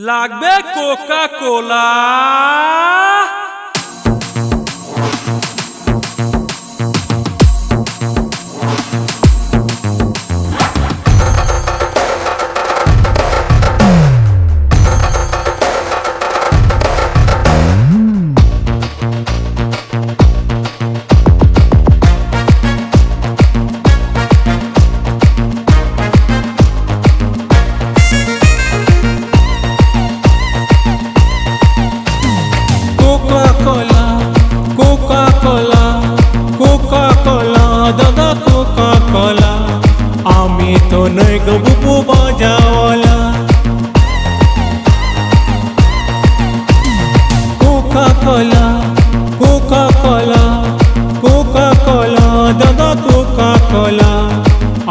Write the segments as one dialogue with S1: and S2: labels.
S1: লাগবে কোকা কোলা
S2: তো নই গো বুবু বাজাওয়ালা। Coca Cola Coca Cola Coca Cola দাদা কোকা কোলা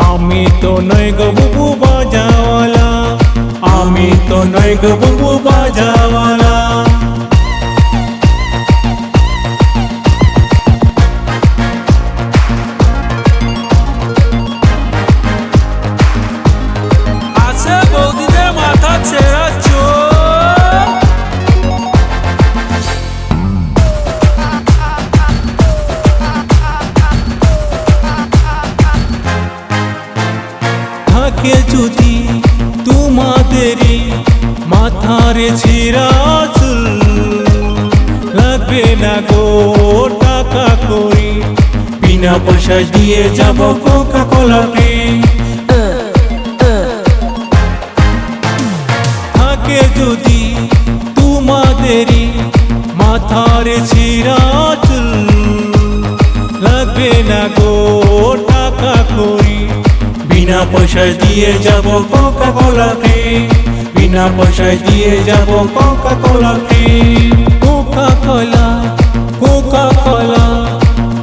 S2: আমি তো নই গো বুবু বাজাওয়ালা। আমি তো নই গো বুবু বাজাওয়ালা। থাকে যদি তোমাদেরই মাথারে ছিঁড়া চুল লাগবে না গো, টাকা করি বিনা পয়সা দিয়ে যাব কোকা কোলাকে থাকে যদি তোমাদেরই মাথারে ছিঁড়া চুল লাগবে না গো, টাকা করি বিনা পয়সায় দিয়ে যাব কোকা কোলাকে বিনা পয়সায় দিয়ে যাব Coca কোলাকে Coca Cola Coca Cola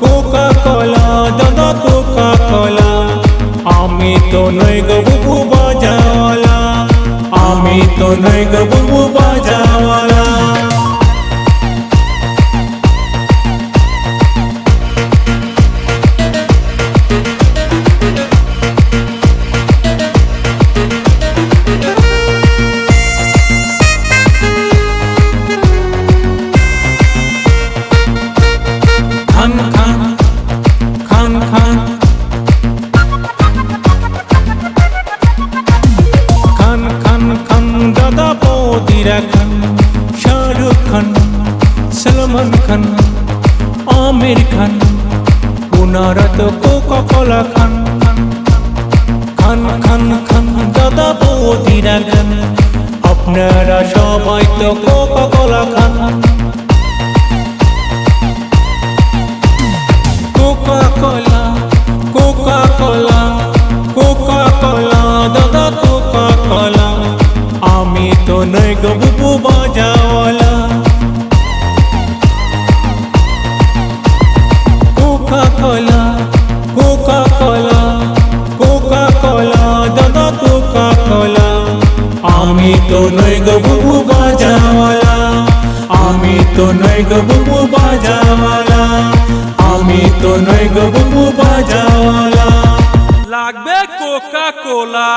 S2: Coca Cola দাদা কোকা কোলা আমি তো নই গো বুবু বাজাওয়ালা। আমি তো নই গো বুবু বাজাওয়ালা। বৌদিরা খান, শাহরুখ খান, সলমান খান, আমির খান ওনারা তো কোকা কোলা খান। খান খান খান, দাদা বৌদিরা খান আপনারা সবাই তো কোকা কোলা খান। Coca Cola Coca Cola Coca Cola দাদা কোকা কোলা আমি তো নই গো কোলা, দাদা কোকা কোলা আমি তো নই গো বুবু বাজাওয়ালা। আমি তো নই গো বুবু বাজাওয়ালা। আমি তো নই গো বুবু বাজাওয়ালা।
S1: লাগবে কোকা কোলা